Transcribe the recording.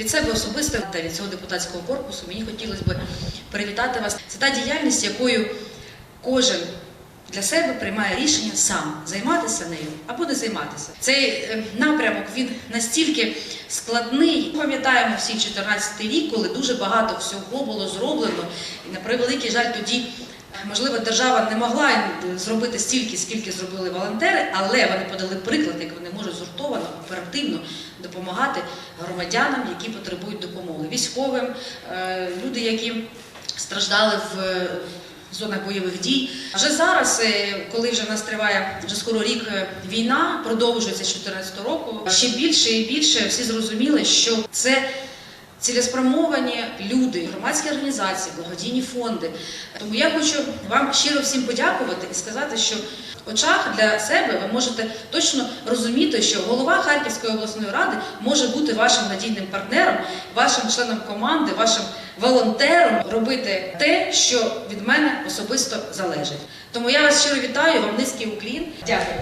Від себе особисто та від цього депутатського корпусу мені хотілося б привітати вас. Це та діяльність, якою кожен для себе приймає рішення сам займатися нею або не займатися. Цей е, напрямок він настільки складний. Пам'ятаємо всі 14 рік, коли дуже багато всього було зроблено, і на превеликий жаль тоді. Можливо, держава не могла зробити стільки, скільки зробили волонтери, але вони подали приклад, як вони можуть згуртовано, оперативно допомагати громадянам, які потребують допомоги, військовим, е, люди, які страждали в е, зонах бойових дій. Вже зараз, е, коли вже в нас триває вже скоро рік війна, продовжується з 2014 року, ще більше і більше всі зрозуміли, що це цілеспрямовані люди, громадські організації, благодійні фонди. Тому я хочу вам щиро всім подякувати і сказати, що в очах для себе ви можете точно розуміти, що голова Харківської обласної ради може бути вашим надійним партнером, вашим членом команди, вашим волонтером, робити те, що від мене особисто залежить. Тому я вас щиро вітаю, вам низький уклін. Дякую.